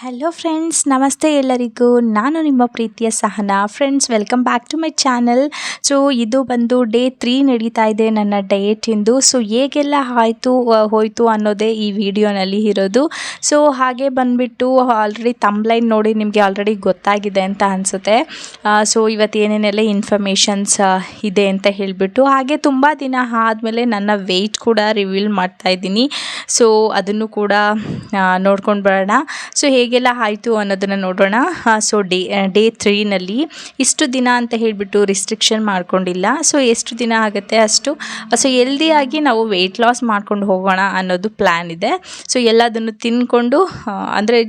Hello friends ನಮಸ್ತೆ ಎಲ್ಲರಿಗೂ. ನಾನು ನಿಮ್ಮ ಪ್ರೀತಿಯ Sahana. Friends welcome back to my channel so ಇದು ಬಂದು ಡೇ ತ್ರೀ ನಡೀತಾ ಇದೆ ನನ್ನ ಡಯಟಿಂದು ಸೊ ಹೇಗೆಲ್ಲ ಆಯಿತು ಹೋಯಿತು ಅನ್ನೋದೇ ಈ ವಿಡಿಯೋನಲ್ಲಿ ಇರೋದು. ಸೊ ಹಾಗೆ ಬಂದುಬಿಟ್ಟು ಆಲ್ರೆಡಿ ತಂಬ್ಲೈನ್ ನೋಡಿ ನಿಮಗೆ ಆಲ್ರೆಡಿ ಗೊತ್ತಾಗಿದೆ ಅಂತ ಅನಿಸುತ್ತೆ. ಸೊ ಇವತ್ತು ಏನೇನೆಲ್ಲ ಇನ್ಫಾರ್ಮೇಷನ್ಸ್ ಇದೆ ಅಂತ ಹೇಳಿಬಿಟ್ಟು. ಹಾಗೆ ತುಂಬ ದಿನ ಆದಮೇಲೆ ನನ್ನ ವೆಯ್ಟ್ ಕೂಡ ರಿವೀಲ್ ಮಾಡ್ತಾ ಇದ್ದೀನಿ. ಸೊ ಅದನ್ನು ಕೂಡ ನೋಡ್ಕೊಂಡು ಬರೋಣ. ಸೊ ಹೇಗೆಲ್ಲ ಆಯಿತು ಅನ್ನೋದನ್ನು ನೋಡೋಣ. ಸೊ ಡೇ ಡೇ ತ್ರೀನಲ್ಲಿ ಇಷ್ಟು ದಿನ ಅಂತ ಹೇಳಿಬಿಟ್ಟು ರಿಸ್ಟ್ರಿಕ್ಷನ್ ಮಾಡ್ಕೊಂಡಿಲ್ಲ. ಸೊ ಎಷ್ಟು ದಿನ ಆಗುತ್ತೆ ಅಷ್ಟು? ಸೊ ಎಲ್ದಿಯಾಗಿ ನಾವು ವೆಯ್ಟ್ ಲಾಸ್ ಮಾಡ್ಕೊಂಡು ಹೋಗೋಣ ಅನ್ನೋದು ಪ್ಲ್ಯಾನ್ ಇದೆ. ಸೊ ಎಲ್ಲದನ್ನು ತಿನ್ಕೊಂಡು ಅಂದರೆ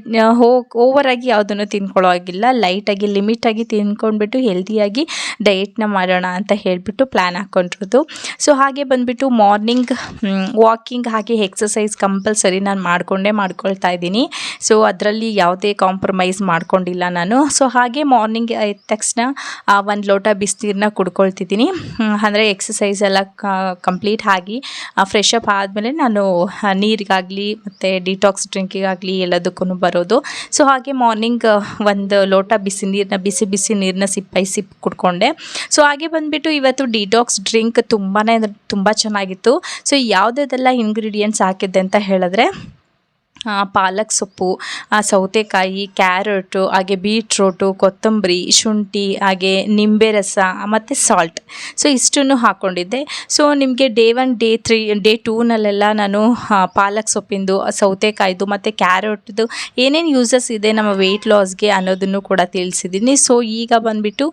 ಹೋಗಿ ಓವರಾಗಿ ಯಾವುದನ್ನು ತಿನ್ಕೊಳ್ಳೋ ಆಗಿಲ್ಲ ಲೈಟಾಗಿ ಲಿಮಿಟಾಗಿ ತಿನ್ಕೊಂಡ್ಬಿಟ್ಟು ಹೆಲ್ದಿಯಾಗಿ ಡಯೆಟ್ನ ಮಾಡೋಣ ಅಂತ ಹೇಳಿಬಿಟ್ಟು ಪ್ಲ್ಯಾನ್ ಹಾಕ್ಕೊಂಡಿರೋದು ಸೊ ಹಾಗೆ ಬಂದುಬಿಟ್ಟು ಮಾರ್ನಿಂಗ್ ವಾಕಿಂಗ್ ಹಾಗೆ ಎಕ್ಸಸೈಸ್ ಕಂಪಲ್ಸರಿ ನಾನು ಮಾಡಿಕೊಂಡೇ ಮಾಡ್ಕೊಳ್ತಾ ಇದ್ದೀನಿ. ಸೊ ಅದರಲ್ಲಿ ಯಾವುದೇ ಕಾಂಪ್ರಮೈಸ್ ಮಾಡ್ಕೊಂಡಿಲ್ಲ ನಾನು. ಸೊ ಹಾಗೆ ಮಾರ್ನಿಂಗ್ ಎದ್ದ ತಕ್ಷಣ ಒಂದು ಲೋಟ ಬಿಸಿನೀರನ್ನ ಕುಡ್ಕೊಳ್ತಿದ್ದೀನಿ. ಅಂದರೆ ಎಕ್ಸಸೈಸ್ ಎಲ್ಲ ಕಂಪ್ಲೀಟ್ ಆಗಿ ಫ್ರೆಶ್ ಅಪ್ ಆದಮೇಲೆ ನಾನು ನೀರಿಗಾಗಲಿ ಮತ್ತು ಡಿಟಾಕ್ಸ್ ಡ್ರಿಂಕಿಗಾಗಲಿ ಎಲ್ಲದಕ್ಕೂ ಬರೋದು. ಸೊ ಹಾಗೆ ಮಾರ್ನಿಂಗ್ ಒಂದು ಲೋಟ ಬಿಸಿ ನೀರನ್ನ ಬಿಸಿ ಬಿಸಿ ನೀರನ್ನ ಸಿಪ್ಪೈ ಸಿಪ್ಪು ಕುಡ್ಕೊಂಡೆ. ಸೊ ಹಾಗೆ ಬಂದುಬಿಟ್ಟು ಇವತ್ತು ಡಿಟಾಕ್ಸ್ ಡ್ರಿಂಕ್ ತುಂಬಾ ತುಂಬ ಚೆನ್ನಾಗಿತ್ತು. ಸೊ ಯಾವುದೆಲ್ಲ ಇಂಗ್ರೀಡಿಯೆಂಟ್ಸ್ ಹಾಕಿದ್ದೆ ಅಂತ ಹೇಳಿದ್ರೆ ಪಾಲಕ್ ಸೊಪ್ಪು ಸೌತೆಕಾಯಿ, ಕ್ಯಾರೆಟು, ಹಾಗೆ ಬೀಟ್ರೋಟು, ಕೊತ್ತಂಬರಿ, ಶುಂಠಿ, ಹಾಗೆ ನಿಂಬೆ ರಸ ಮತ್ತು ಸಾಲ್ಟ್ ಸೊ ಇಷ್ಟನ್ನು ಹಾಕ್ಕೊಂಡಿದ್ದೆ ಸೊ ನಿಮಗೆ day one day three day ಟೂನಲ್ಲೆಲ್ಲ ನಾನು ಪಾಲಕ್ ಸೊಪ್ಪಿಂದು, ಸೌತೆಕಾಯ್ದು, ಮತ್ತು ಕ್ಯಾರೆಟ್ದು ಏನೇನು ಯೂಸಸ್ ಇದೆ ನಮ್ಮ ವೆಯ್ಟ್ ಲಾಸ್ಗೆ ಅನ್ನೋದನ್ನು ಕೂಡ ತಿಳಿಸಿದ್ದೀನಿ. ಸೊ ಈಗ ಬಂದುಬಿಟ್ಟು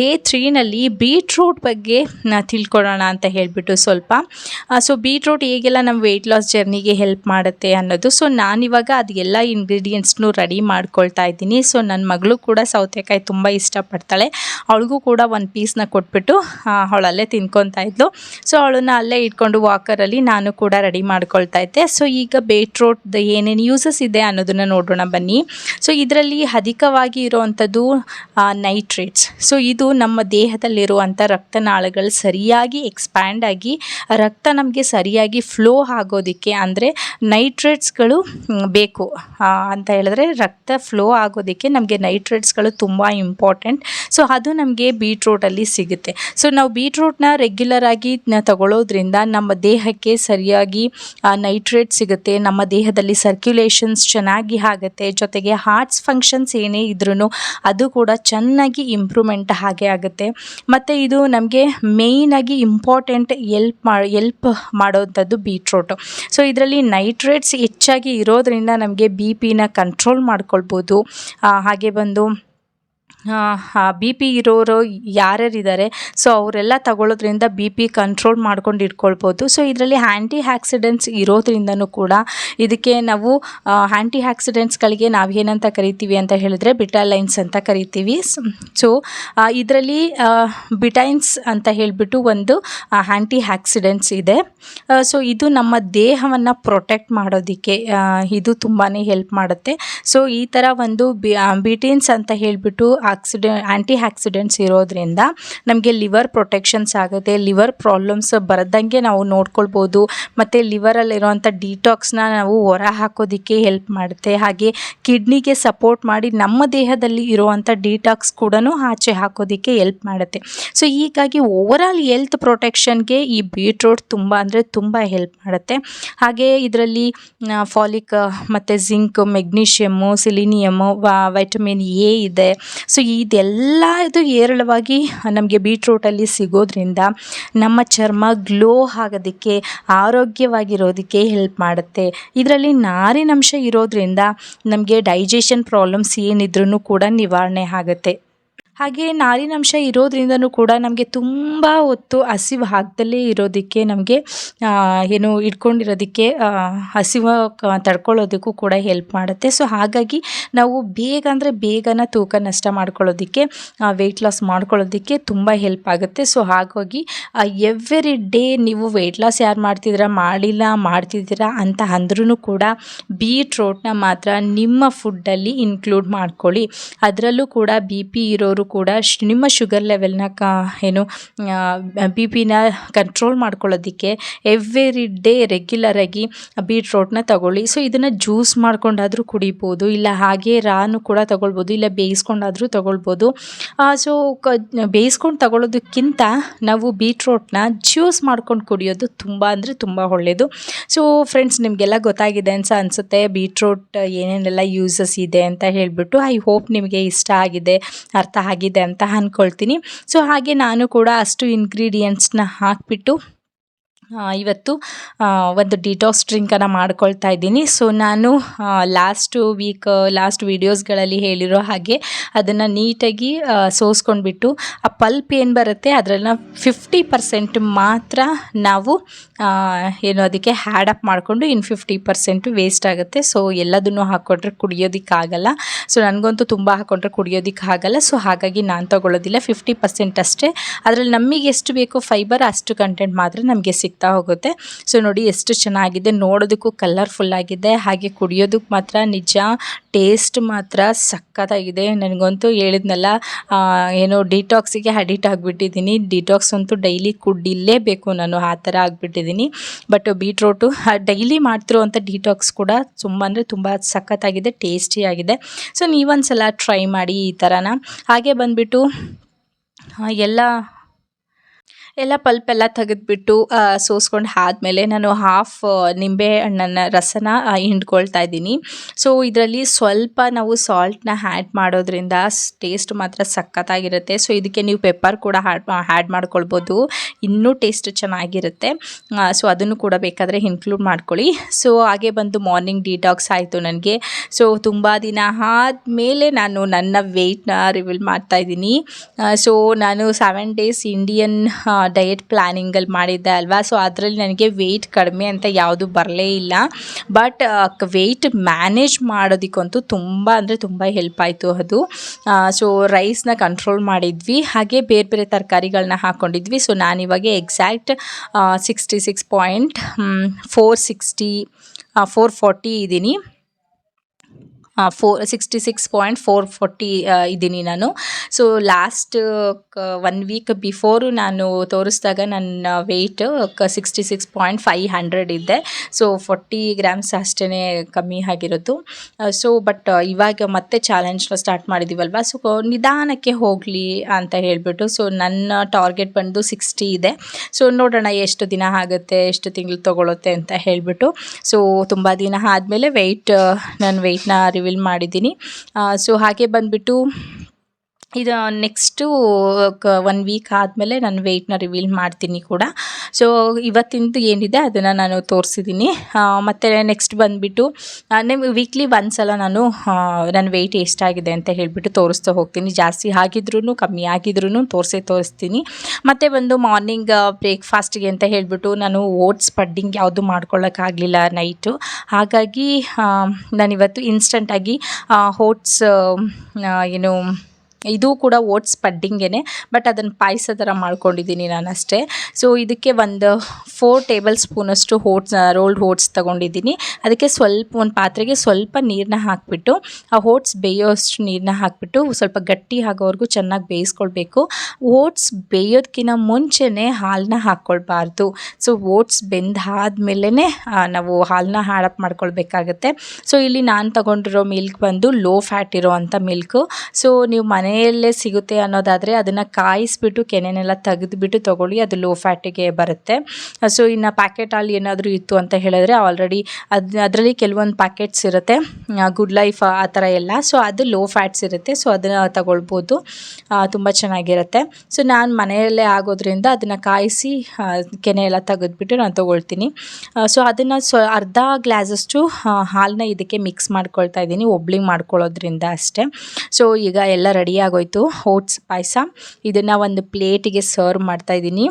ಡೇ ತ್ರೀನಲ್ಲಿ ಬೀಟ್ರೂಟ್ ಬಗ್ಗೆ ತಿಳ್ಕೊಳ್ಳೋಣ ಅಂತ ಹೇಳಿಬಿಟ್ಟು ಸ್ವಲ್ಪ. ಸೊ ಬೀಟ್ರೂಟ್ ಹೇಗೆಲ್ಲ ನಮ್ಮ ವೆಯ್ಟ್ ಲಾಸ್ ಜರ್ನಿಗೆ ಹೆಲ್ಪ್ ಮಾಡುತ್ತೆ ಅನ್ನೋದು ಸೊ ನಾನಿವಾಗ ಅದು ಎಲ್ಲ ಇಂಗ್ರೀಡಿಯೆಂಟ್ಸ್ನು ರೆಡಿ ಮಾಡ್ಕೊಳ್ತಾ ಇದ್ದೀನಿ. ಸೊ ನನ್ನ ಮಗಳು ಕೂಡ ಸೌತೆಕಾಯಿ ತುಂಬ ಇಷ್ಟಪಡ್ತಾಳೆ. ಅವಳಿಗೂ ಕೂಡ ಒಂದು ಪೀಸ್ನ ಕೊಟ್ಬಿಟ್ಟು ಅವಳಲ್ಲೇ ತಿನ್ಕೊತಾ ಇದ್ಲು. ಸೊ ಅವಳನ್ನ ಅಲ್ಲೇ ಇಟ್ಕೊಂಡು ವಾಕರಲ್ಲಿ ನಾನು ಕೂಡ ರೆಡಿ ಮಾಡ್ಕೊಳ್ತಾ ಇದ್ದೆ. ಸೊ ಈಗ ಬೇಟ್ರೋಟ್ದು ಏನೇನು ಯೂಸಸ್ ಇದೆ ಅನ್ನೋದನ್ನು ನೋಡೋಣ ಬನ್ನಿ. ಸೊ ಇದರಲ್ಲಿ ಅಧಿಕವಾಗಿ ಇರುವಂಥದ್ದು ನೈಟ್ರೇಟ್ಸ್ ಸೊ ಇದು ನಮ್ಮ ದೇಹದಲ್ಲಿರುವಂಥ ರಕ್ತನಾಳಗಳು ಸರಿಯಾಗಿ ಎಕ್ಸ್ಪ್ಯಾಂಡ್ ಆಗಿ, ರಕ್ತ ನಮಗೆ ಸರಿಯಾಗಿ ಫ್ಲೋ ಆಗೋದಕ್ಕೆ ಅಂದರೆ ನೈಟ್ರೇಟ್ಸ್ಗಳು ಬೇಕು. ಅಂತ ಹೇಳಿದ್ರೆ ರಕ್ತ ಫ್ಲೋ ಆಗೋದಕ್ಕೆ ನಮಗೆ ನೈಟ್ರೇಟ್ಸ್ಗಳು ತುಂಬ ಇಂಪಾರ್ಟೆಂಟ್. ಸೊ, ಅದು ನಮಗೆ ಬೀಟ್ರೂಟಲ್ಲಿ ಸಿಗುತ್ತೆ. ಸೊ, ನಾವು ಬೀಟ್ರೂಟ್ನ ರೆಗ್ಯುಲರ್ ಆಗಿ ತಗೊಳ್ಳೋದ್ರಿಂದ ನಮ್ಮ ದೇಹಕ್ಕೆ ಸರಿಯಾಗಿ ನೈಟ್ರೇಟ್ ಸಿಗುತ್ತೆ. ನಮ್ಮ ದೇಹದಲ್ಲಿ ಸರ್ಕ್ಯುಲೇಷನ್ಸ್ ಚೆನ್ನಾಗಿ ಆಗುತ್ತೆ. ಜೊತೆಗೆ ಹಾರ್ಟ್ಸ್ ಫಂಕ್ಷನ್ಸ್ ಏನೇ ಇದ್ರೂ ಅದು ಕೂಡ ಚೆನ್ನಾಗಿ ಇಂಪ್ರೂವ್ಮೆಂಟ್ ಹಾಗೆ ಆಗುತ್ತೆ. ಮತ್ತು ಇದು ನಮಗೆ ಮೇಯ್ನಾಗಿ ಇಂಪಾರ್ಟೆಂಟ್ ಎಲ್ಪ್ ಮಾಡಿ ಎಲ್ಪ್ ಮಾಡೋವಂಥದ್ದು ಬೀಟ್ರೂಟು. ಸೊ, ಇದರಲ್ಲಿ ನೈಟ್ರೇಟ್ಸ್ ಹೆಚ್ಚಾಗಿ ಇರೋದರಿಂದ ನಮಗೆ ಬಿ ಪಿನ ಕಂಟ್ರೋಲ್ ಮಾಡ್ಕೊಳ್ಬೋದು. ಹಾಗೆ ಬಂದು ಬಿ ಪಿ ಇರೋರು ಯಾರ್ಯಾರಿದ್ದಾರೆ ಸೊ ಅವರೆಲ್ಲ ತಗೊಳ್ಳೋದ್ರಿಂದ ಬಿ ಪಿ ಕಂಟ್ರೋಲ್ ಮಾಡ್ಕೊಂಡು ಇಟ್ಕೊಳ್ಬೋದು ಸೊ ಇದರಲ್ಲಿ ಆ್ಯಂಟಿ ಆಕ್ಸಿಡೆಂಟ್ಸ್ ಇರೋದ್ರಿಂದನೂ ಕೂಡ ಇದಕ್ಕೆ ನಾವು ಆ್ಯಂಟಿ ಆ್ಯಕ್ಸಿಡೆಂಟ್ಸ್ಗಳಿಗೆ ನಾವು ಏನಂತ ಕರಿತೀವಿ ಅಂತ ಹೇಳಿದ್ರೆ ಬಿಟಾಲೈನ್ಸ್ ಅಂತ ಕರಿತೀವಿ. ಸೊ ಇದರಲ್ಲಿ ಬಿಟೈನ್ಸ್ ಅಂತ ಹೇಳಿಬಿಟ್ಟು ಒಂದು ಆ್ಯಂಟಿ ಆಕ್ಸಿಡೆಂಟ್ಸ್ ಇದೆ. ಸೊ ಇದು ನಮ್ಮ ದೇಹವನ್ನು ಪ್ರೊಟೆಕ್ಟ್ ಮಾಡೋದಕ್ಕೆ ಇದು ತುಂಬಾ ಹೆಲ್ಪ್ ಮಾಡುತ್ತೆ. ಸೊ ಈ ಥರ ಒಂದು ಬಿಟೀನ್ಸ್ ಅಂತ ಹೇಳಿಬಿಟ್ಟು ಆಕ್ಸಿಡೆ ಆ್ಯಂಟಿ ಆಕ್ಸಿಡೆಂಟ್ಸ್ ಇರೋದ್ರಿಂದ ನಮಗೆ ಲಿವರ್ ಪ್ರೊಟೆಕ್ಷನ್ಸ್ ಆಗುತ್ತೆ ಲಿವರ್ ಪ್ರಾಬ್ಲಮ್ಸ್ ಬರದಂಗೆ ನಾವು ನೋಡ್ಕೊಳ್ಬೋದು. ಮತ್ತು ಲಿವರಲ್ಲಿರುವಂಥ ಡಿಟಾಕ್ಸ್ನ ನಾವು ಹೊರ ಹಾಕೋದಕ್ಕೆ ಹೆಲ್ಪ್ ಮಾಡುತ್ತೆ. ಹಾಗೆ ಕಿಡ್ನಿಗೆ ಸಪೋರ್ಟ್ ಮಾಡಿ ನಮ್ಮ ದೇಹದಲ್ಲಿ ಇರುವಂಥ ಡಿಟಾಕ್ಸ್ ಕೂಡ ಆಚೆ ಹಾಕೋದಕ್ಕೆ ಹೆಲ್ಪ್ ಮಾಡುತ್ತೆ. ಸೊ ಹೀಗಾಗಿ ಓವರಾಲ್ ಹೆಲ್ತ್ ಪ್ರೊಟೆಕ್ಷನ್ಗೆ ಈ ಬೀಟ್ರೂಟ್ ತುಂಬ ಅಂದರೆ ತುಂಬ ಹೆಲ್ಪ್ ಮಾಡುತ್ತೆ. ಹಾಗೆ ಇದರಲ್ಲಿ ಫಾಲಿಕ್ ಮತ್ತು zinc magnesium selenium vitamin A ಇದೆ. ಸೊ ಇದೆಲ್ಲ ಇದು ಹೇರಳವಾಗಿ ನಮಗೆ ಬೀಟ್ರೂಟಲ್ಲಿ ಸಿಗೋದ್ರಿಂದ ನಮ್ಮ ಚರ್ಮ ಗ್ಲೋ ಆಗೋದಕ್ಕೆ, ಆರೋಗ್ಯವಾಗಿರೋದಕ್ಕೆ ಹೆಲ್ಪ್ ಮಾಡುತ್ತೆ. ಇದರಲ್ಲಿ ನಾರಿನಂಶ ಇರೋದ್ರಿಂದ ನಮಗೆ ಡೈಜೆಷನ್ ಪ್ರಾಬ್ಲಮ್ಸ್ ಏನಿದ್ರೂ ಕೂಡ ನಿವಾರಣೆ ಆಗುತ್ತೆ. ಹಾಗೆ ನಾರಿನಂಶ ಇರೋದ್ರಿಂದನೂ ಕೂಡ ನಮಗೆ ತುಂಬ ಹೊತ್ತು ಹಸಿವು ಆಗದಲ್ಲೇ ಇರೋದಕ್ಕೆ ನಮಗೆ ಏನು ಇಟ್ಕೊಂಡಿರೋದಕ್ಕೆ ಹಸಿವು ತಡ್ಕೊಳ್ಳೋದಕ್ಕೂ ಕೂಡ ಹೆಲ್ಪ್ ಮಾಡುತ್ತೆ. ಸೊ ಹಾಗಾಗಿ ನಾವು ಬೇಗ ಅಂದರೆ ಬೇಗನ ತೂಕ ನಷ್ಟ ಮಾಡ್ಕೊಳ್ಳೋದಕ್ಕೆ ವೆಯ್ಟ್ ಲಾಸ್ ಮಾಡ್ಕೊಳ್ಳೋದಕ್ಕೆ ತುಂಬ ಹೆಲ್ಪ್ ಆಗುತ್ತೆ. ಸೊ ಹಾಗಾಗಿ ಎವ್ರಿ ಡೇ ನೀವು ವೆಯ್ಟ್ ಲಾಸ್ ಯಾರು ಮಾಡ್ತಿದ್ದೀರಾ, ಮಾಡಿಲ್ಲ, ಮಾಡ್ತಿದ್ದೀರಾ ಅಂತ ಅಂದ್ರೂ ಕೂಡ ಬೀಟ್ರೋಟ್ನ ಮಾತ್ರ ನಿಮ್ಮ ಫುಡ್ಡಲ್ಲಿ ಇನ್ಕ್ಲೂಡ್ ಮಾಡ್ಕೊಳ್ಳಿ. ಅದರಲ್ಲೂ ಕೂಡ ಬಿ ಪಿ ಇರೋರು ಕೂಡ ನಿಮ್ಮ ಶುಗರ್ ಲೆವೆಲ್ನ ಕ ಏನು ಬಿ ಪಿನ ಕಂಟ್ರೋಲ್ ಮಾಡ್ಕೊಳ್ಳೋದಕ್ಕೆ ಎವ್ರಿ ಡೇ ರೆಗ್ಯುಲರಾಗಿ ಬೀಟ್ರೋಟ್ನ ತಗೊಳ್ಳಿ. ಸೊ ಇದನ್ನು ಜ್ಯೂಸ್ ಮಾಡ್ಕೊಂಡಾದರೂ ಕುಡಿಬೋದು, ಇಲ್ಲ ಹಾಗೆ ರಾನು ಕೂಡ ತಗೊಳ್ಬೋದು, ಇಲ್ಲ ಬೇಯಿಸ್ಕೊಂಡಾದರೂ ತಗೊಳ್ಬೋದು. ಸೊ ಕ, ಬೇಯಿಸ್ಕೊಂಡು ತಗೊಳ್ಳೋದಕ್ಕಿಂತ ನಾವು ಬೀಟ್ರೋಟ್ನ ಜ್ಯೂಸ್ ಮಾಡ್ಕೊಂಡು ಕುಡಿಯೋದು ತುಂಬ ಅಂದರೆ ತುಂಬ ಒಳ್ಳೆಯದು ಸೊ ಫ್ರೆಂಡ್ಸ್ ನಿಮಗೆಲ್ಲ ಗೊತ್ತಾಗಿದೆ ಅಂತ ಅನಿಸುತ್ತೆ ಬೀಟ್ರೋಟ್ ಏನೇನೆಲ್ಲ ಯೂಸಸ್ ಇದೆ ಅಂತ ಹೇಳಿಬಿಟ್ಟು ಐ ಹೋಪ್ ನಿಮಗೆ ಇಷ್ಟ ಆಗಿದೆ, ಅರ್ಥ ಆಗಿದೆ ಅಂತ ಅಂದ್ಕೊಳ್ತೀನಿ ಸೊ ಹಾಗೆ ನಾನು ಕೂಡ ಅಷ್ಟು ಇಂಗ್ರೀಡಿಯೆಂಟ್ಸ್ನ ಹಾಕಿಬಿಟ್ಟು ಇವತ್ತು ಒಂದು ಡಿಟಾಕ್ಸ್ ಡ್ರಿಂಕನ್ನು ಮಾಡ್ಕೊಳ್ತಾ ಇದ್ದೀನಿ. ಸೊ ನಾನು ಲಾಸ್ಟು ವೀಕ್ ಲಾಸ್ಟ್ ವೀಡಿಯೋಸ್ಗಳಲ್ಲಿ ಹೇಳಿರೋ ಹಾಗೆ ಅದನ್ನು ನೀಟಾಗಿ ಸೋಸ್ಕೊಂಡ್ಬಿಟ್ಟು, ಆ ಪಲ್ಪ್ ಏನು ಬರುತ್ತೆ ಅದರಲ್ಲಿ ಫಿಫ್ಟಿ ಪರ್ಸೆಂಟ್ ಮಾತ್ರ ನಾವು ಏನು ಅದಕ್ಕೆ ಹ್ಯಾಡ್ ಅಪ್ ಮಾಡಿಕೊಂಡು ಇನ್ನು ಫಿಫ್ಟಿ ಪರ್ಸೆಂಟು ವೇಸ್ಟ್ ಆಗುತ್ತೆ. ಸೊ ಎಲ್ಲದನ್ನು ಹಾಕ್ಕೊಂಡ್ರೆ ಕುಡಿಯೋದಕ್ಕಾಗಲ್ಲ. ಸೊ ನನಗಂತೂ ತುಂಬ ಹಾಕ್ಕೊಂಡ್ರೆ ಕುಡಿಯೋದಕ್ಕಾಗಲ್ಲ. ಸೊ ಹಾಗಾಗಿ ನಾನು ತಗೊಳ್ಳೋದಿಲ್ಲ. ಫಿಫ್ಟಿ ಪರ್ಸೆಂಟ್ ಅಷ್ಟೇ. ಅದರಲ್ಲಿ ನಮಗೆ ಎಷ್ಟು ಬೇಕೋ ಫೈಬರ್ ಅಷ್ಟು ಕಂಟೆಂಟ್ ಮಾತ್ರ ನಮಗೆ ಸಿಗ್ತಾ ಹೋಗುತ್ತೆ. ಸೊ ನೋಡಿ ಎಷ್ಟು ಚೆನ್ನಾಗಿದೆ. ನೋಡೋದಕ್ಕೂ ಕಲರ್ಫುಲ್ ಆಗಿದೆ. ಹಾಗೆ ಕುಡಿಯೋದಕ್ಕೆ ಮಾತ್ರ ನಿಜ ಟೇಸ್ಟ್ ಮಾತ್ರ ಸಕ್ಕತ್ತಾಗಿದೆ ನನಗಂತೂ ಹೇಳಿದ್ನಲ್ಲ ಏನು ಡಿಟಾಕ್ಸಿಗೆ ಅಡಿಟ್ ಆಗಿಬಿಟ್ಟಿದ್ದೀನಿ. ಡಿಟಾಕ್ಸ್ ಅಂತೂ ಡೈಲಿ ಕುಡಿಲೇಬೇಕು ನಾನು, ಆ ಥರ ಆಗಿಬಿಟ್ಟಿದ್ದೀನಿ. ಬಟ್ ಬೀಟ್ರೋಟು ಡೈಲಿ ಮಾಡ್ತಿರೋವಂಥ ಡಿಟಾಕ್ಸ್ ಕೂಡ ತುಂಬ ಅಂದರೆ ತುಂಬ ಸಖತ್ತಾಗಿದೆ ಟೇಸ್ಟಿಯಾಗಿದೆ ಸೊ ನೀವೊಂದ್ಸಲ ಟ್ರೈ ಮಾಡಿ ಈ ಥರನ. ಹಾಗೆ ಬಂದುಬಿಟ್ಟು ಎಲ್ಲ ಎಲ್ಲ ಪಲ್ಪ್ ಎಲ್ಲ ತೆಗೆದ್ಬಿಟ್ಟು ಸೋಸ್ಕೊಂಡು ಆದಮೇಲೆ ನಾನು ಹಾಫ್ ನಿಂಬೆ ಹಣ್ಣನ್ನು ರಸನ ಹಿಂಡ್ಕೊಳ್ತಾ ಇದ್ದೀನಿ. ಸೊ ಇದರಲ್ಲಿ ಸ್ವಲ್ಪ ನಾವು ಸಾಲ್ಟ್ನ ಹ್ಯಾಡ್ ಮಾಡೋದ್ರಿಂದ ಟೇಸ್ಟ್ ಮಾತ್ರ ಸಖತ್ತಾಗಿರುತ್ತೆ. ಸೊ ಇದಕ್ಕೆ ನೀವು ಪೆಪ್ಪರ್ ಕೂಡ ಹ್ಯಾಡ್ ಹ್ಯಾಡ್ ಮಾಡ್ಕೊಳ್ಬೋದು. ಇನ್ನೂ ಟೇಸ್ಟ್ ಚೆನ್ನಾಗಿರುತ್ತೆ. ಸೊ ಅದನ್ನು ಕೂಡ ಬೇಕಾದರೆ ಇನ್ಕ್ಲೂಡ್ ಮಾಡ್ಕೊಳ್ಳಿ. ಸೊ ಹಾಗೆ ಬಂದು ಮಾರ್ನಿಂಗ್ ಡಿಟಾಕ್ಸ್ ಆಯಿತು ನನಗೆ. ಸೊ ತುಂಬ ದಿನ ಆದಮೇಲೆ ನಾನು ನನ್ನ ವೆಯ್ಟ್ನ ರಿವೀಲ್ ಮಾಡ್ತಾ ಇದ್ದೀನಿ. ಸೊ ನಾನು ಸೆವೆನ್ ಡೇಸ್ ಇಂಡಿಯನ್ ಡಯಟ್ ಪ್ಲ್ಯಾನಿಂಗಲ್ಲಿ ಮಾಡಿದ್ದೆ ಅಲ್ವಾ? ಸೊ ಅದರಲ್ಲಿ ನನಗೆ ವೆಯ್ಟ್ ಕಡಿಮೆ ಅಂತ ಯಾವುದು ಬರಲೇ ಇಲ್ಲ. ಬಟ್ ವೆಯ್ಟ್ ಮ್ಯಾನೇಜ್ ಮಾಡೋದಕ್ಕಂತೂ ತುಂಬ ಅಂದರೆ ತುಂಬ ಹೆಲ್ಪ್ ಆಯಿತು ಅದು. ಸೊ ರೈಸ್ನ ಕಂಟ್ರೋಲ್ ಮಾಡಿದ್ವಿ. ಹಾಗೆ ಬೇರೆ ಬೇರೆ ತರಕಾರಿಗಳನ್ನ ಹಾಕ್ಕೊಂಡಿದ್ವಿ ಸೊ ನಾನಿವಾಗ exact sixty six point four sixty four forty ಇದ್ದೀನಿ four sixty six point four forty ಇದ್ದೀನಿ ನಾನು. So last one week before ನಾನು ತೋರಿಸಿದಾಗ ನನ್ನ weight sixty six point five hundred ಇದ್ದೆ ಸೊ ಫೋರ್ಟಿ ಗ್ರಾಮ್ಸ್ ಅಷ್ಟೇ ಕಮ್ಮಿ ಆಗಿರೋದು. ಸೊ ಬಟ್ ಇವಾಗ ಮತ್ತೆ ಚಾಲೆಂಜ್ನ ಸ್ಟಾರ್ಟ್ ಮಾಡಿದ್ದೀವಲ್ವ ಸೊ ನಿಧಾನಕ್ಕೆ ಹೋಗಲಿ ಅಂತ ಹೇಳಿಬಿಟ್ಟು ಸೊ ನನ್ನ ಟಾರ್ಗೆಟ್ ಬಂದು ಸಿಕ್ಸ್ಟಿ ಇದೆ. ಸೊ ನೋಡೋಣ ಎಷ್ಟು ದಿನ ಆಗುತ್ತೆ, ಎಷ್ಟು ತಿಂಗಳು ತೊಗೊಳುತ್ತೆ ಅಂತ ಹೇಳಿಬಿಟ್ಟು. ಸೊ ತುಂಬ ದಿನ ಆದಮೇಲೆ ವೆಯ್ಟ್ ನನ್ನ ವೆಯ್ಟ್ನ ರಿವೀಲ್ ಮಾಡಿದ್ದೀನಿ. ಸೊ ಹಾಗೆ ಬಂದುಬಿಟ್ಟು ಇದು ನೆಕ್ಸ್ಟು ಕ ಒನ್ ವೀಕ್ ಆದಮೇಲೆ ನಾನು ವೆಯ್ಟ್ನ ರಿವೀಲ್ ಮಾಡ್ತೀನಿ ಕೂಡ. ಸೊ ಇವತ್ತಿಂದು ಏನಿದೆ ಅದನ್ನು ನಾನು ತೋರಿಸಿದ್ದೀನಿ ಮತ್ತು ನೆಕ್ಸ್ಟ್ ಬಂದುಬಿಟ್ಟು ನಿಮ್ಗೆ ವೀಕ್ಲಿ ಒಂದ್ಸಲ ನಾನು ಆ, ನನ್ನ ವೆಯ್ಟ್ ಎಷ್ಟಾಗಿದೆ ಅಂತ ಹೇಳಿಬಿಟ್ಟು ತೋರಿಸ್ತಾ ಹೋಗ್ತೀನಿ. ಜಾಸ್ತಿ ಆಗಿದ್ರೂ ಕಮ್ಮಿ ಆಗಿದ್ರೂ ತೋರಿಸೇ ತೋರಿಸ್ತೀನಿ. ಮತ್ತು ಒಂದು ಮಾರ್ನಿಂಗ್ ಬ್ರೇಕ್ಫಾಸ್ಟಿಗೆ ಅಂತ ಹೇಳಿಬಿಟ್ಟು ನಾನು ಓಟ್ಸ್ ಪಡ್ಡಿಂಗ್ ಯಾವುದು ಮಾಡ್ಕೊಳ್ಳೋಕ್ಕಾಗಲಿಲ್ಲ ನೈಟು ಹಾಗಾಗಿ ನಾನಿವತ್ತು ಇನ್ಸ್ಟಂಟಾಗಿ ಓಟ್ಸ್ ಏನು ಇದು ಕೂಡ ಓಟ್ಸ್ ಪಡ್ಡಿಂಗೇ ಬಟ್ ಅದನ್ನು ಪಾಯಸ ಥರ ಮಾಡ್ಕೊಂಡಿದ್ದೀನಿ ನಾನು ಅಷ್ಟೇ ಸೊ ಇದಕ್ಕೆ ಒಂದು ಫೋರ್ ಟೇಬಲ್ ಸ್ಪೂನಷ್ಟು ಓಟ್ಸ್ ರೋಲ್ಡ್ ಓಟ್ಸ್ ತೊಗೊಂಡಿದ್ದೀನಿ. ಅದಕ್ಕೆ ಸ್ವಲ್ಪ ಒಂದು ಪಾತ್ರೆಗೆ ಸ್ವಲ್ಪ ನೀರನ್ನ ಹಾಕಿಬಿಟ್ಟು, ಆ ಓಟ್ಸ್ ಬೇಯೋಷ್ಟು ನೀರನ್ನ ಹಾಕಿಬಿಟ್ಟು ಸ್ವಲ್ಪ ಗಟ್ಟಿ ಆಗೋವರೆಗೂ ಚೆನ್ನಾಗಿ ಬೇಯಿಸ್ಕೊಳ್ಬೇಕು. ಓಟ್ಸ್ ಬೇಯೋದಕ್ಕಿಂತ ಮುಂಚೆನೇ ಹಾಲನ್ನ ಹಾಕ್ಕೊಳ್ಬಾರ್ದು. ಸೊ ಓಟ್ಸ್ ಬೆಂದಾದ್ಮೇಲೆ ನಾವು ಹಾಲನ್ನ ಹಾಳಪ್ ಮಾಡ್ಕೊಳ್ಬೇಕಾಗತ್ತೆ. ಸೊ ಇಲ್ಲಿ ನಾನು ತಗೊಂಡಿರೋ ಮಿಲ್ಕ್ ಬಂದು ಲೋ ಫ್ಯಾಟ್ ಇರೋ ಅಂಥ ಮಿಲ್ಕು ಸೊ ನೀವು ಮನೆಯಲ್ಲೇ ಸಿಗುತ್ತೆ ಅನ್ನೋದಾದರೆ ಅದನ್ನು ಕಾಯಿಸ್ಬಿಟ್ಟು, ಕೆನೆನೆಲ್ಲ ತೆಗೆದುಬಿಟ್ಟು ತೊಗೊಳ್ಳಿ, ಅದು ಲೋ ಫ್ಯಾಟಿಗೆ ಬರುತ್ತೆ. ಸೊ ಇನ್ನು ಪ್ಯಾಕೆಟ್ ಅಲ್ಲಿ ಏನಾದರೂ ಇತ್ತು ಅಂತ ಹೇಳಿದ್ರೆ ಆಲ್ರೆಡಿ ಅದು, ಅದರಲ್ಲಿ ಕೆಲವೊಂದು ಪ್ಯಾಕೆಟ್ಸ್ ಇರುತ್ತೆ. ಗುಡ್ ಲೈಫ್ ಆ ಥರ ಎಲ್ಲ. ಸೊ ಅದು ಲೋ ಫ್ಯಾಟ್ಸ್ ಇರುತ್ತೆ. ಸೊ ಅದನ್ನು ತಗೊಳ್ಬೋದು. ತುಂಬ ಚೆನ್ನಾಗಿರುತ್ತೆ. ಸೊ ನಾನು ಮನೆಯಲ್ಲೇ ಆಗೋದ್ರಿಂದ ಅದನ್ನು ಕಾಯಿಸಿ ಕೆನೆ ಎಲ್ಲ ತೆಗೆದ್ಬಿಟ್ಟು ನಾನು ತೊಗೊಳ್ತೀನಿ. ಸೊ ಅದನ್ನು ಸೊ, ಅರ್ಧ ಗ್ಲಾಸಷ್ಟು ಹಾಲನ್ನ ಇದಕ್ಕೆ ಮಿಕ್ಸ್ ಮಾಡ್ಕೊಳ್ತಾ ಇದ್ದೀನಿ. ಒಬ್ಳಿಗೆ ಮಾಡ್ಕೊಳ್ಳೋದ್ರಿಂದ ಅಷ್ಟೇ. ಸೊ ಈಗ ಎಲ್ಲ ರೆಡಿ ಆಗೋಯ್ತು ಓಟ್ಸ್ ಪಾಯಸ. ಇದನ್ನು ಒಂದು ಪ್ಲೇಟಿಗೆ ಸರ್ವ್ ಮಾಡ್ತಾ ಇದ್ದೀನಿ.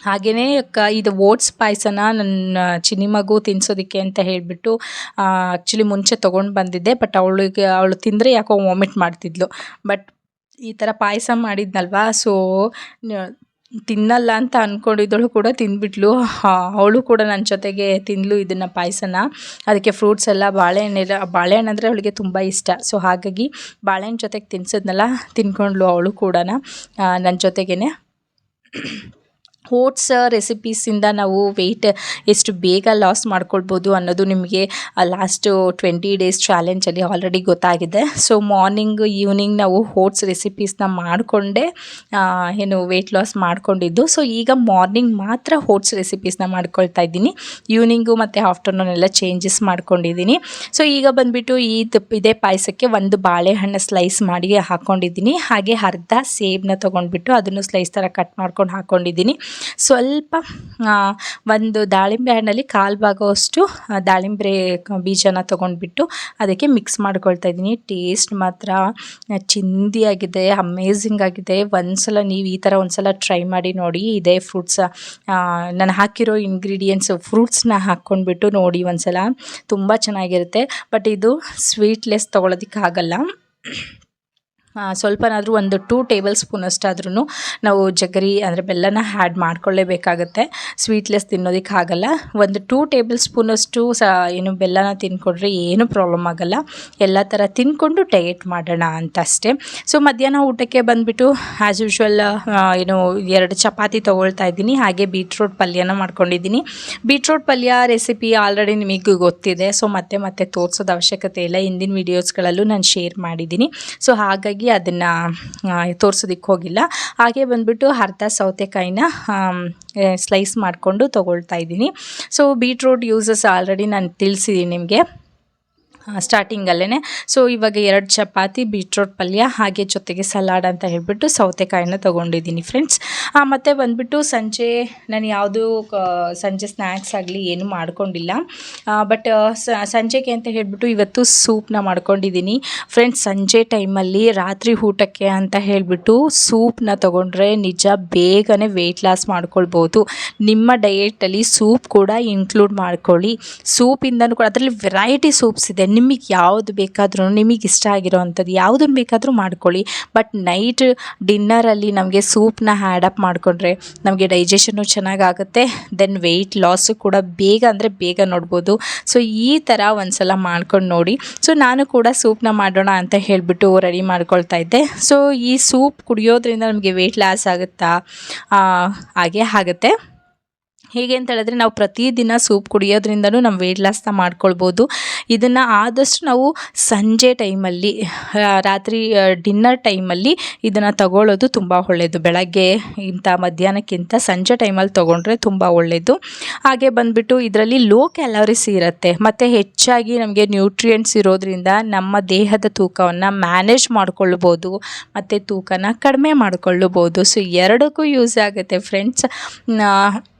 ಹಾಗೆಯೇ ಕ ಇದು ಓಟ್ಸ್ ಪಾಯಸನ ನನ್ನ ಚಿನ್ನಿ ಮಗು ತಿನ್ಸೋದಕ್ಕೆ ಅಂತ ಹೇಳಿಬಿಟ್ಟು ಆ್ಯಕ್ಚುಲಿ ಮುಂಚೆ ತೊಗೊಂಡು ಬಂದಿದ್ದೆ ಬಟ್ ಅವಳಿಗೆ, ಅವಳು ತಿಂದರೆ ಯಾಕೋ ವಾಮಿಟ್ ಮಾಡ್ತಿದ್ಲು. ಬಟ್ ಈ ಥರ ಪಾಯಸ ಮಾಡಿದ್ನಲ್ವಾ ಸೊ ತಿನ್ನಲ್ಲ ಅಂತ ಅಂದ್ಕೊಂಡಿದ್ದಳು ಕೂಡ ತಿಂದ್ಬಿಟ್ಲು. ಅವಳು ಕೂಡ ನನ್ನ ಜೊತೆಗೆ ತಿಂದಳು ಇದನ್ನು ಪಾಯಸನ. ಅದಕ್ಕೆ ಫ್ರೂಟ್ಸ್ ಎಲ್ಲ ಬಾಳೆಹಣ್ಣೆಲ್ಲ ಬಾಳೆಹಣ್ಣು ಅಂದರೆ ಅವಳಿಗೆ ತುಂಬ ಇಷ್ಟ. ಸೊ ಹಾಗಾಗಿ ಬಾಳೆಹಣ್ಣು ಜೊತೆಗೆ ತಿನ್ಸಿದ್ನಲ್ಲ, ತಿನ್ಕೊಂಡ್ಲು ಅವಳು ಕೂಡ ನನ್ನ ಜೊತೆಗೇ ಓಟ್ಸ್ ರೆಸಿಪೀಸಿಂದ ನಾವು ವೆಯ್ಟ್ ಎಷ್ಟು ಬೇಗ ಲಾಸ್ ಮಾಡ್ಕೊಳ್ಬೋದು ಅನ್ನೋದು ನಿಮಗೆ ಲಾಸ್ಟು ಟ್ವೆಂಟಿ ಡೇಸ್ ಚಾಲೆಂಜಲ್ಲಿ ಆಲ್ರೆಡಿ ಗೊತ್ತಾಗಿದೆ. ಸೊ ಮಾರ್ನಿಂಗ್ ಈವ್ನಿಂಗ್ ನಾವು ಓಟ್ಸ್ ರೆಸಿಪೀಸ್ನ ಮಾಡಿಕೊಂಡೇ ಏನು ವೆಯ್ಟ್ ಲಾಸ್ ಮಾಡ್ಕೊಂಡಿದ್ದು. ಸೊ ಈಗ ಮಾರ್ನಿಂಗ್ ಮಾತ್ರ ಓಟ್ಸ್ ರೆಸಿಪೀಸ್ನ ಮಾಡ್ಕೊಳ್ತಾ ಇದ್ದೀನಿ. ಈವ್ನಿಂಗು ಮತ್ತು ಆಫ್ಟರ್ನೂನ್ ಎಲ್ಲ ಚೇಂಜಸ್ ಮಾಡ್ಕೊಂಡಿದ್ದೀನಿ. ಸೊ ಈಗ ಬಂದುಬಿಟ್ಟು ಈ ಇದೇ ಪಾಯಸಕ್ಕೆ ಒಂದು ಬಾಳೆಹಣ್ಣು ಸ್ಲೈಸ್ ಮಾಡಿ ಹಾಕ್ಕೊಂಡಿದ್ದೀನಿ ಹಾಗೆ ಅರ್ಧ ಸೇಬನ್ನ ತೊಗೊಂಡ್ಬಿಟ್ಟು ಅದನ್ನು ಸ್ಲೈಸ್ ಥರ ಕಟ್ ಮಾಡ್ಕೊಂಡು ಹಾಕ್ಕೊಂಡಿದ್ದೀನಿ ಸ್ವಲ್ಪ ಒಂದು ದಾಳಿಂಬೆ ಹಣ್ಣಲ್ಲಿ ಕಾಲು ಭಾಗವಷ್ಟು ದಾಳಿಂಬೆ ಬೀಜನ ತೊಗೊಂಡ್ಬಿಟ್ಟು ಅದಕ್ಕೆ ಮಿಕ್ಸ್ ಮಾಡ್ಕೊಳ್ತಾ ಇದ್ದೀನಿ. ಟೇಸ್ಟ್ ಮಾತ್ರ ಚಿಂದಿಯಾಗಿದೆ ಅಮೇಝಿಂಗ್ ಆಗಿದೆ. ಒಂದ್ಸಲ ನೀವು ಈ ಥರ ಒಂದ್ಸಲ ಟ್ರೈ ಮಾಡಿ ನೋಡಿ, ಇದೇ ಫ್ರೂಟ್ಸ್ ನಾನು ಹಾಕಿರೋ ಇಂಗ್ರೀಡಿಯೆಂಟ್ಸ್ ಫ್ರೂಟ್ಸ್ನ ಹಾಕ್ಕೊಂಡ್ಬಿಟ್ಟು ನೋಡಿ ಒಂದ್ಸಲ. ತುಂಬ ಚೆನ್ನಾಗಿರುತ್ತೆ. ಬಟ್ ಇದು ಸ್ವೀಟ್ಲೆಸ್ ತೊಗೊಳೋದಕ್ಕಾಗಲ್ಲ. ಸ್ವಲ್ಪನಾದರೂ ಒಂದು ಟೂ ಟೇಬಲ್ ಸ್ಪೂನ್ ಅಷ್ಟಾದ್ರೂ ನಾವು ಜಗರಿ ಅಂದರೆ ಬೆಲ್ಲನ ಆ್ಯಡ್ ಮಾಡ್ಕೊಳ್ಳೇಬೇಕಾಗತ್ತೆ. ಸ್ವೀಟ್ಲೆಸ್ ತಿನ್ನೋದಕ್ಕಾಗಲ್ಲ. ಒಂದು ಟೂ ಟೇಬಲ್ ಸ್ಪೂನಷ್ಟು ಸ, ಏನು ಬೆಲ್ಲನ ತಿನ್ಕೊಂಡ್ರೆ ಏನೂ ಪ್ರಾಬ್ಲಮ್ ಆಗೋಲ್ಲ. ಎಲ್ಲ ಥರ ತಿನ್ಕೊಂಡು ಡಯಟ್ ಮಾಡೋಣ ಅಂತ ಅಷ್ಟೇ ಸೊ ಮಧ್ಯಾಹ್ನ ಊಟಕ್ಕೆ ಬಂದುಬಿಟ್ಟು ಆ್ಯಸ್ ಯೂಶ್ವಲ್ ಏನು ಎರಡು ಚಪಾತಿ ತೊಗೊಳ್ತಾ ಇದ್ದೀನಿ. ಹಾಗೆ ಬೀಟ್ರೋಟ್ ಪಲ್ಯನ ಮಾಡ್ಕೊಂಡಿದ್ದೀನಿ. ಬೀಟ್ರೋಟ್ ಪಲ್ಯ ರೆಸಿಪಿ ಆಲ್ರೆಡಿ ನಿಮಗೆ ಗೊತ್ತಿದೆ. ಸೊ ಮತ್ತೆ ಮತ್ತೆ ತೋರಿಸೋದು ಅವಶ್ಯಕತೆ ಇಲ್ಲ. ಹಿಂದಿನ ವೀಡಿಯೋಸ್ಗಳಲ್ಲೂ ನಾನು ಶೇರ್ ಮಾಡಿದ್ದೀನಿ. ಸೊ ಹಾಗಾಗಿ ಅದನ್ನು ತೋರ್ಸೋದಕ್ಕೆ ಹೋಗಿಲ್ಲ. ಹಾಗೆ ಬಂದುಬಿಟ್ಟು ಅರ್ಧ ಸೌತೆಕಾಯಿನ ಸ್ಲೈಸ್ ಮಾಡಿಕೊಂಡು ತೊಗೊಳ್ತಾ ಇದ್ದೀನಿ. ಸೊ ಬೀಟ್ರೂಟ್ ಯೂಸಸ್ ಆಲ್ರೆಡಿ ನಾನು ತಿಳಿಸಿದ್ದೀನಿ ನಿಮಗೆ. ಸ್ಟಾರ್ಟಿಂಗಲ್ಲೇ ಸೊ ಇವಾಗ ಎರಡು ಚಪಾತಿ ಬೀಟ್ರೋಟ್ ಪಲ್ಯ, ಹಾಗೆ ಜೊತೆಗೆ ಸಲಾಡ್ ಅಂತ ಹೇಳಿಬಿಟ್ಟು ಸೌತೆಕಾಯಿನ ತೊಗೊಂಡಿದ್ದೀನಿ ಫ್ರೆಂಡ್ಸ್ ಮತ್ತು ಬಂದುಬಿಟ್ಟು ಸಂಜೆ, ನಾನು ಯಾವುದೂ ಸಂಜೆ ಸ್ನ್ಯಾಕ್ಸ್ ಆಗಲಿ ಏನು ಮಾಡ್ಕೊಂಡಿಲ್ಲ. ಬಟ್ ಸಂಜೆಗೆ ಅಂತ ಹೇಳಿಬಿಟ್ಟು ಇವತ್ತು ಸೂಪ್ನ ಮಾಡ್ಕೊಂಡಿದ್ದೀನಿ. ಫ್ರೆಂಡ್ಸ್ ಸಂಜೆ ಟೈಮಲ್ಲಿ ರಾತ್ರಿ ಊಟಕ್ಕೆ ಅಂತ ಹೇಳಿಬಿಟ್ಟು ಸೂಪ್ನ ತೊಗೊಂಡ್ರೆ ನಿಜ ಬೇಗನೆ ವೆಯ್ಟ್ ಲಾಸ್ ಮಾಡ್ಕೊಳ್ಬೋದು. ನಿಮ್ಮ ಡಯೆಟಲ್ಲಿ ಸೂಪ್ ಕೂಡ ಇನ್ಕ್ಲೂಡ್ ಮಾಡ್ಕೊಳ್ಳಿ. ಸೂಪಿಂದನೂ ಕೂಡ, ಅದರಲ್ಲಿ ವೆರೈಟಿ ಸೂಪ್ಸ್ ಇದೆ. ನಿಮಗೆ ಯಾವುದು ಬೇಕಾದರೂ, ನಿಮಗೆ ಇಷ್ಟ ಆಗಿರೋ ಅಂಥದ್ದು ಯಾವುದನ್ನು ಬೇಕಾದರೂ ಮಾಡ್ಕೊಳ್ಳಿ. ಬಟ್ ನೈಟ್ ಡಿನ್ನರಲ್ಲಿ ನಮಗೆ ಸೂಪ್ನ ಹ್ಯಾಡಪ್ ಮಾಡಿಕೊಂಡ್ರೆ ನಮಗೆ ಡೈಜೆಷನು ಚೆನ್ನಾಗಾಗುತ್ತೆ. ದೆನ್ ವೆಯ್ಟ್ ಲಾಸು ಕೂಡ ಬೇಗ ಅಂದರೆ ಬೇಗ ನೋಡ್ಬೋದು. ಸೊ, ಈ ಥರ ಒಂದು ಸಲ ಮಾಡ್ಕೊಂಡು ನೋಡಿ. ಸೊ, ನಾನು ಕೂಡ ಸೂಪ್ನ ಮಾಡೋಣ ಅಂತ ಹೇಳಿಬಿಟ್ಟು ರೆಡಿ ಮಾಡ್ಕೊಳ್ತಾ ಇದ್ದೆ. ಸೊ, ಈ ಸೂಪ್ ಕುಡಿಯೋದ್ರಿಂದ ನಮಗೆ ವೆಯ್ಟ್ ಲಾಸ್ ಆಗುತ್ತಾ? ಹಾಗೆ ಆಗುತ್ತೆ. ಹೇಗೆ ಅಂತ ಹೇಳಿದ್ರೆ ನಾವು ಪ್ರತಿದಿನ ಸೂಪ್ ಕುಡಿಯೋದ್ರಿಂದನೂ ನಮ್ಮ ವೆಯ್ಟ್ ಲಾಸ್ನ ಮಾಡ್ಕೊಳ್ಬೋದು. ಇದನ್ನು ಆದಷ್ಟು ನಾವು ಸಂಜೆ ಟೈಮಲ್ಲಿ ರಾತ್ರಿ ಡಿನ್ನರ್ ಟೈಮಲ್ಲಿ ಇದನ್ನು ತಗೊಳ್ಳೋದು ತುಂಬ ಒಳ್ಳೆಯದು ಬೆಳಗ್ಗೆ ಇಂಥ ಮಧ್ಯಾಹ್ನಕ್ಕಿಂತ ಸಂಜೆ ಟೈಮಲ್ಲಿ ತೊಗೊಂಡ್ರೆ ತುಂಬ ಒಳ್ಳೆಯದು ಹಾಗೆ ಬಂದುಬಿಟ್ಟು ಇದರಲ್ಲಿ ಲೋ ಕ್ಯಾಲೋರೀಸ್ ಇರುತ್ತೆ. ಮತ್ತು ಹೆಚ್ಚಾಗಿ ನಮಗೆ ನ್ಯೂಟ್ರಿಯೆಂಟ್ಸ್ ಇರೋದ್ರಿಂದ ನಮ್ಮ ದೇಹದ ತೂಕವನ್ನು ಮ್ಯಾನೇಜ್ ಮಾಡ್ಕೊಳ್ಬೋದು. ಮತ್ತು ತೂಕನ ಕಡಿಮೆ ಮಾಡಿಕೊಳ್ಳಬೋದು ಸೊ ಎರಡಕ್ಕೂ ಯೂಸ್ ಆಗುತ್ತೆ ಫ್ರೆಂಡ್ಸ್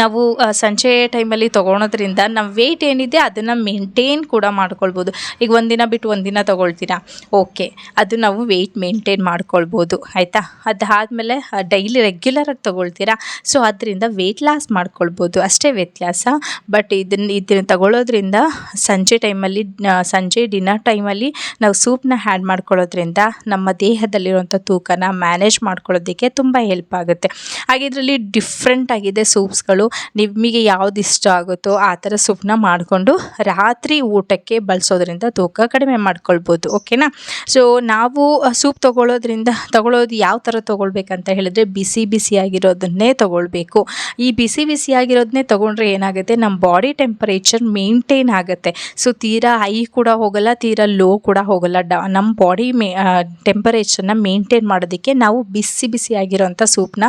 ನಾವು ಸಂಜೆ ಟೈಮಲ್ಲಿ ತೊಗೊಳೋದ್ರಿಂದ ನಮ್ಮ ವೆಯ್ಟ್ ಏನಿದೆ ಅದನ್ನು ಮೇಂಟೇನ್ ಕೂಡ ಮಾಡ್ಕೊಳ್ಬೋದು. ಈಗ ಒಂದಿನ ಬಿಟ್ಟು ಒಂದಿನ ತೊಗೊಳ್ತೀರಾ? ಓಕೆ ಅದು ನಾವು ವೆಯ್ಟ್ ಮೇಂಟೈನ್ ಮಾಡ್ಕೊಳ್ಬೋದು. ಆಯಿತಾ? ಅದಾದಮೇಲೆ ಡೈಲಿ ರೆಗ್ಯುಲರಾಗಿ ತೊಗೊಳ್ತೀರಾ? ಸೊ ಅದರಿಂದ ವೆಯ್ಟ್ ಲಾಸ್ ಮಾಡ್ಕೊಳ್ಬೋದು. ಅಷ್ಟೇ ವ್ಯತ್ಯಾಸ. ಬಟ್ ಇದನ್ನ ಇದನ್ನು ತಗೊಳ್ಳೋದ್ರಿಂದ ಸಂಜೆ ಟೈಮಲ್ಲಿ ಸಂಜೆ ಡಿನ್ನರ್ ಟೈಮಲ್ಲಿ ನಾವು ಸೂಪ್ನ ಹ್ಯಾಡ್ ಮಾಡ್ಕೊಳ್ಳೋದ್ರಿಂದ ನಮ್ಮ ದೇಹದಲ್ಲಿರುವಂಥ ತೂಕನ ಮ್ಯಾನೇಜ್ ಮಾಡ್ಕೊಳ್ಳೋದಕ್ಕೆ ತುಂಬ ಹೆಲ್ಪ್ ಆಗುತ್ತೆ. ಹಾಗೆ ಇದರಲ್ಲಿ ಡಿಫ್ರೆಂಟ್ ಆಗಿದೆ ಸೂಪ್ಸ್ಗಳು ನಿಮಗೆ ಯಾವ್ದು ಇಷ್ಟ ಆಗುತ್ತೋ ಆ ಥರ ಸೂಪ್ನ ಮಾಡಿಕೊಂಡು ರಾತ್ರಿ ಊಟಕ್ಕೆ ಬಳಸೋದ್ರಿಂದ ತೂಕ ಕಡಿಮೆ ಮಾಡ್ಕೊಳ್ಬೋದು, ಓಕೆನಾ? ಸೊ ನಾವು ಸೂಪ್ ತೊಗೊಳ್ಳೋದ್ರಿಂದ ತಗೊಳ್ಳೋದು ಯಾವ ಥರ ತೊಗೊಳ್ಬೇಕಂತ ಹೇಳಿದ್ರೆ ಬಿಸಿ ಬಿಸಿಯಾಗಿರೋದನ್ನೇ ತೊಗೊಳ್ಬೇಕು. ಈ ಬಿಸಿ ಬಿಸಿಯಾಗಿರೋದನ್ನೇ ತೊಗೊಂಡ್ರೆ ಏನಾಗುತ್ತೆ? ನಮ್ಮ ಬಾಡಿ ಟೆಂಪರೇಚರ್ ಮೇಂಟೈನ್ ಆಗುತ್ತೆ. ಸೊ ತೀರಾ ಹೈ ಕೂಡ ಹೋಗಲ್ಲ, ತೀರಾ ಲೋ ಕೂಡ ಹೋಗಲ್ಲ. ಡ, ನಮ್ಮ ಬಾಡಿ ಮೇ ಟೆಂಪರೇಚರ್ನ ಮೇಂಟೈನ್ ಮಾಡೋದಕ್ಕೆ ನಾವು ಬಿಸಿ ಬಿಸಿಯಾಗಿರೋಂಥ ಸೂಪ್ನ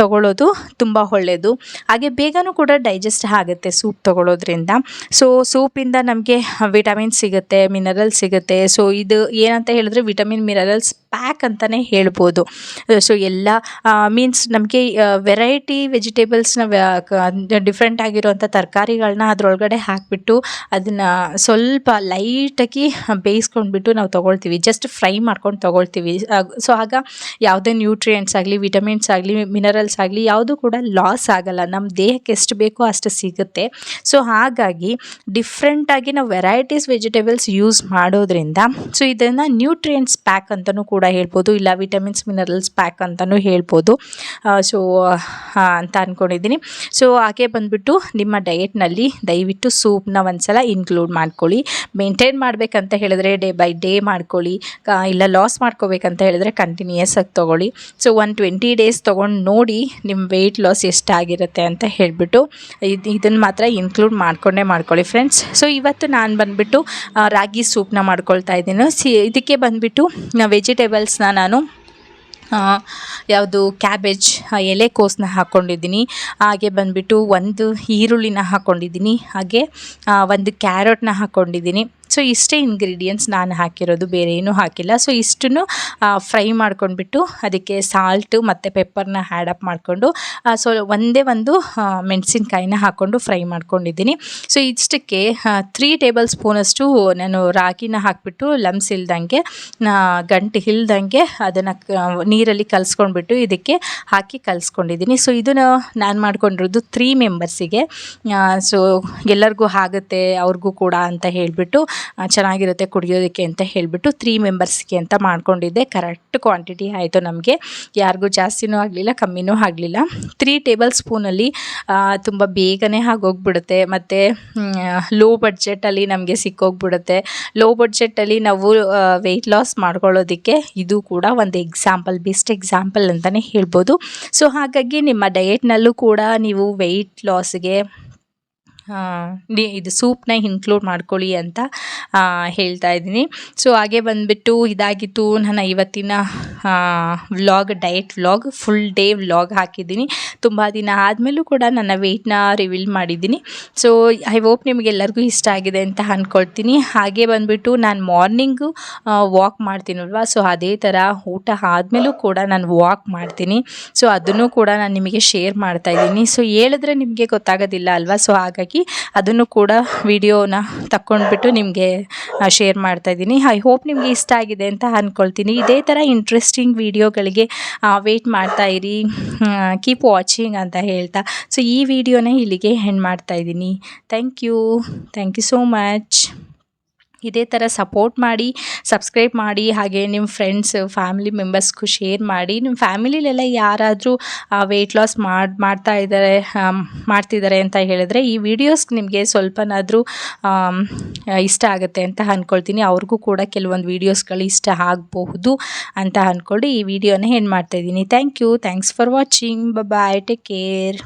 ತೊಗೊಳ್ಳೋದು ತುಂಬ ಒಳ್ಳೆಯದು ಹಾಗೆ ಬೇಗನೂ ಕೂಡ ಡೈಜೆಸ್ಟ್ ಆಗುತ್ತೆ ಸೂಪ್ ತೊಗೊಳ್ಳೋದ್ರಿಂದ ಸೊ ಸೂಪಿಂದ ನಮಗೆ ವಿಟಮಿನ್ ಸಿಗುತ್ತೆ ಮಿನರಲ್ ಸಿಗುತ್ತೆ. ಸೊ ಇದು ಏನಂತ ಹೇಳಿದ್ರೆ ವಿಟಮಿನ್ ಮಿನರಲ್ಸ್ ಪ್ಯಾಕ್ ಅಂತಲೇ ಹೇಳ್ಬೋದು. ಸೊ ಎಲ್ಲ ಮೀನ್ಸ್ ನಮಗೆ ವೆರೈಟಿ ವೆಜಿಟೇಬಲ್ಸ್ನ ಡಿಫ್ರೆಂಟ್ ಆಗಿರೋವಂಥ ತರಕಾರಿಗಳನ್ನ ಅದರೊಳಗಡೆ ಹಾಕಿಬಿಟ್ಟು ಅದನ್ನು ಸ್ವಲ್ಪ ಲೈಟಾಗಿ ಬೇಯಿಸ್ಕೊಂಡ್ಬಿಟ್ಟು ನಾವು ತೊಗೊಳ್ತೀವಿ. ಜಸ್ಟ್ ಫ್ರೈ ಮಾಡ್ಕೊಂಡು ತೊಗೊಳ್ತೀವಿ. ಸೊ ಆಗ ಯಾವುದೇ ನ್ಯೂಟ್ರಿಯೆಂಟ್ಸ್ ಆಗಲಿ ವಿಟಮಿನ್ಸ್ ಆಗಲಿ ಮಿನರಲ್ಸ್ ಆಗಲಿ ಯಾವುದೂ ಕೂಡ ಲಾಸ್ ಆಗಲ್ಲ. ನಮ್ಮ ದೇಹಕ್ಕೆ ಎಷ್ಟು ಬೇಕೋ ಅಷ್ಟು ಸಿಗುತ್ತೆ. ಸೊ ಹಾಗಾಗಿ ಡಿಫ್ರೆಂಟಾಗಿ ನಾವು ವೆರೈಟೀಸ್ ವೆಜಿಟೇಬಲ್ಸ್ ಯೂಸ್ ಮಾಡೋದ್ರಿಂದ ಸೊ ಇದನ್ನು ನ್ಯೂಟ್ರಿಯೆಂಟ್ಸ್ ಪ್ಯಾಕ್ ಅಂತಲೂ ಕೂಡ ಹೇಳ್ಬೋದು. ಇಲ್ಲ ವಿಟಮಿನ್ಸ್ ಮಿನರಲ್ಸ್ ಪ್ಯಾಕ್ ಅಂತಲೂ ಹೇಳ್ಬೋದು. ಸೊ ಅಂತ ಅಂದ್ಕೊಂಡಿದ್ದೀನಿ ಸೊ ಹಾಗೆ ಬಂದುಬಿಟ್ಟು ನಿಮ್ಮ ಡಯೆಟ್ನಲ್ಲಿ ದಯವಿಟ್ಟು ಸೂಪ್ನ ಒಂದ್ಸಲ ಇನ್ಕ್ಲೂಡ್ ಮಾಡ್ಕೊಳ್ಳಿ. ಮೇಂಟೈನ್ ಮಾಡಬೇಕಂತ ಹೇಳಿದ್ರೆ ಡೇ ಬೈ ಡೇ ಮಾಡ್ಕೊಳ್ಳಿ. ಇಲ್ಲ ಲಾಸ್ ಮಾಡ್ಕೋಬೇಕಂತ ಹೇಳಿದ್ರೆ ಕಂಟಿನ್ಯೂಯಸ್ ಆಗಿ ತೊಗೊಳ್ಳಿ. ಸೊ ಒನ್ ಟ್ವೆಂಟಿ ಡೇಸ್ ತೊಗೊಂಡು ನೋಡಿ ನಿಮ್ಮ ವೆಯ್ಟ್ ಲಾಸ್ ಎಷ್ಟಾಗಿರುತ್ತೆ ಅಂತ ಹೇಳಿಬಿಟ್ಟು ಇದು ಇದನ್ನು ಮಾತ್ರ ಇನ್ಕ್ಲೂಡ್ ಮಾಡ್ಕೊಂಡೇ ಮಾಡ್ಕೊಳ್ಳಿ ಫ್ರೆಂಡ್ಸ್ ಸೊ ಇವತ್ತು ನಾನು ಬಂದುಬಿಟ್ಟು ರಾಗಿ ಸೂಪ್ನ ಮಾಡ್ಕೊಳ್ತಾ ಇದ್ದೀನಿ. ಸಿ, ಇದಕ್ಕೆ ಬಂದುಬಿಟ್ಟು ವೆಜಿಟೇಬಲ್ಸ್ನ ನಾನು ಯಾವುದು ಕ್ಯಾಬೇಜ್ ಎಲೆಕೋಸನ್ನ ಹಾಕ್ಕೊಂಡಿದ್ದೀನಿ ಹಾಗೆ ಬಂದುಬಿಟ್ಟು ಒಂದು ಈರುಳ್ಳಿನ ಹಾಕ್ಕೊಂಡಿದ್ದೀನಿ ಹಾಗೆ ಒಂದು ಕ್ಯಾರೆಟ್ನ ಹಾಕ್ಕೊಂಡಿದ್ದೀನಿ ಸೊ ಇಷ್ಟೇ ಇಂಗ್ರೀಡಿಯೆಂಟ್ಸ್ ನಾನು ಹಾಕಿರೋದು, ಬೇರೆ ಏನೂ ಹಾಕಿಲ್ಲ. ಸೊ ಇಷ್ಟನ್ನು ಫ್ರೈ ಮಾಡ್ಕೊಂಡ್ಬಿಟ್ಟು ಅದಕ್ಕೆ ಸಾಲ್ಟು ಮತ್ತು ಪೆಪ್ಪರ್ನ ಹ್ಯಾಡಪ್ ಮಾಡಿಕೊಂಡು ಸೊ ಒಂದೇ ಒಂದು ಮೆಣಸಿನ್ಕಾಯಿನ ಹಾಕ್ಕೊಂಡು ಫ್ರೈ ಮಾಡ್ಕೊಂಡಿದ್ದೀನಿ. ಸೊ ಇಷ್ಟಕ್ಕೆ ತ್ರೀ ಟೇಬಲ್ ಸ್ಪೂನಷ್ಟು ನಾನು ರಾಗಿನ ಹಾಕಿಬಿಟ್ಟು ಲಮ್ಸ್ ಇಲ್ದಂಗೆ ಗಂಟು ಇಲ್ದಂಗೆ ಅದನ್ನು ನೀರಲ್ಲಿ ಕಲಿಸ್ಕೊಂಡ್ಬಿಟ್ಟು ಇದಕ್ಕೆ ಹಾಕಿ ಕಲಿಸ್ಕೊಂಡಿದ್ದೀನಿ. ಸೊ ಇದನ್ನು ನಾನು ಮಾಡ್ಕೊಂಡಿರೋದು ತ್ರೀ ಮೆಂಬರ್ಸಿಗೆ ಸೊ ಎಲ್ಲರಿಗೂ ಆಗುತ್ತೆ, ಅವ್ರಿಗೂ ಕೂಡ ಅಂತ ಹೇಳಿಬಿಟ್ಟು ಚೆನ್ನಾಗಿರುತ್ತೆ ಕುಡಿಯೋದಕ್ಕೆ ಅಂತ ಹೇಳಿಬಿಟ್ಟು ತ್ರೀ ಮೆಂಬರ್ಸ್ಗೆ ಅಂತ ಮಾಡ್ಕೊಂಡಿದ್ದೆ. ಕರೆಕ್ಟ್ ಕ್ವಾಂಟಿಟಿ ಆಯಿತು ನಮಗೆ. ಯಾರಿಗೂ ಜಾಸ್ತಿನೂ ಆಗಲಿಲ್ಲ, ಕಮ್ಮಿನೂ ಆಗಲಿಲ್ಲ. ತ್ರೀ ಟೇಬಲ್ ಸ್ಪೂನಲ್ಲಿ ತುಂಬ ಬೇಗನೆ ಆಗೋಗ್ಬಿಡುತ್ತೆ. ಮತ್ತು ಲೋ ಬಡ್ಜೆಟಲ್ಲಿ ನಮಗೆ ಸಿಕ್ಕೋಗ್ಬಿಡುತ್ತೆ. ಲೋ ಬಡ್ಜೆಟಲ್ಲಿ ನಾವು ವೆಯ್ಟ್ ಲಾಸ್ ಮಾಡ್ಕೊಳ್ಳೋದಕ್ಕೆ ಇದು ಕೂಡ ಒಂದು ಎಕ್ಸಾಂಪಲ್ ಬೆಸ್ಟ್ ಎಕ್ಸಾಂಪಲ್ ಅಂತಲೇ ಹೇಳ್ಬೋದು. ಸೊ ಹಾಗಾಗಿ ನಿಮ್ಮ ಡಯೆಟ್ನಲ್ಲೂ ಕೂಡ ನೀವು ವೆಯ್ಟ್ ಲಾಸ್ಗೆ ಇದು ಸೂಪ್ನ ಇನ್ಕ್ಲೂಡ್ ಮಾಡ್ಕೊಳ್ಳಿ ಅಂತ ಹೇಳ್ತಾ ಇದ್ದೀನಿ. ಸೊ ಹಾಗೆ ಬಂದುಬಿಟ್ಟು ಇದಾಗಿತ್ತು ನನ್ನ ಇವತ್ತಿನ vlog diet vlog full day vlog ಹಾಕಿದ್ದೀನಿ. ತುಂಬ ದಿನ ಆದಮೇಲೂ ಕೂಡ ನನ್ನ ವೆಯ್ಟ್ನ ರಿವೀಲ್ ಮಾಡಿದ್ದೀನಿ. ಸೊ ಐ ಹೋಪ್ ನಿಮಗೆಲ್ಲರಿಗೂ ಇಷ್ಟ ಆಗಿದೆ ಅಂತ ಅಂದ್ಕೊಳ್ತೀನಿ ಹಾಗೆ ಬಂದುಬಿಟ್ಟು ನಾನು ಮಾರ್ನಿಂಗು ವಾಕ್ ಮಾಡ್ತೀನಲ್ವ? ಸೊ ಅದೇ ಥರ ಊಟ ಆದಮೇಲೂ ಕೂಡ ನಾನು ವಾಕ್ ಮಾಡ್ತೀನಿ. ಸೊ ಅದನ್ನು ಕೂಡ ನಾನು ನಿಮಗೆ ಶೇರ್ ಮಾಡ್ತಾ ಇದ್ದೀನಿ. ಸೊ ಹೇಳಿದ್ರೆ ನಿಮಗೆ ಗೊತ್ತಾಗೋದಿಲ್ಲ ಅಲ್ವಾ? ಸೊ ಹಾಗಾಗಿ ಅದನ್ನು ಕೂಡ ವಿಡಿಯೋನ ತಕ್ಕೊಂಡ್ಬಿಟ್ಟು ನಿಮಗೆ ಶೇರ್ ಮಾಡ್ತಾ ಇದ್ದೀನಿ. ಐ ಹೋಪ್ ನಿಮಗೆ ಇಷ್ಟ ಆಗಿದೆ ಅಂತ ಅಂದ್ಕೊಳ್ತೀನಿ ಇದೇ ಥರ ಇಂಟ್ರೆಸ್ಟಿಂಗ್ ವಿಡಿಯೋಗಳಿಗೆ ವೇಟ್ ಮಾಡ್ತಾ ಇರಿ. ಕೀಪ್ ವಾಚಿಂಗ್ ಅಂತ ಹೇಳ್ತಾ. ಸೊ ಈ ವಿಡಿಯೋನ ಇಲ್ಲಿಗೆ ಹೆಣ್ಣು ಮಾಡ್ತಾ ಇದ್ದೀನಿ. Thank you thank you so much ಇದೇ ಥರ ಸಪೋರ್ಟ್ ಮಾಡಿ ಸಬ್ಸ್ಕ್ರೈಬ್ ಮಾಡಿ, ಹಾಗೆ ನಿಮ್ಮ ಫ್ರೆಂಡ್ಸ್ ಫ್ಯಾಮಿಲಿ ಮೆಂಬರ್ಸ್ಗೂ ಶೇರ್ ಮಾಡಿ ನಿಮ್ಮ ಫ್ಯಾಮಿಲಿಲೆಲ್ಲ ಯಾರಾದರೂ ವೆಯ್ಟ್ ಲಾಸ್ ಮಾಡಿ, ಮಾಡ್ತಾ ಇದ್ದಾರೆ ಮಾಡ್ತಿದ್ದಾರೆ ಅಂತ ಹೇಳಿದ್ರೆ ಈ ವಿಡಿಯೋಸ್ ನಿಮಗೆ ಸ್ವಲ್ಪನಾದರೂ ಇಷ್ಟ ಆಗುತ್ತೆ ಅಂತ ಅಂದ್ಕೊಳ್ತೀನಿ ಅವ್ರಿಗೂ ಕೂಡ ಕೆಲವೊಂದು ವೀಡಿಯೋಸ್ಗಳು ಇಷ್ಟ ಆಗಬಹುದು ಅಂತ ಅಂದ್ಕೊಂಡು ಈ ವಿಡಿಯೋನ ಏನು ಮಾಡ್ತಾಯಿದ್ದೀನಿ thank you thanks for watching bye take care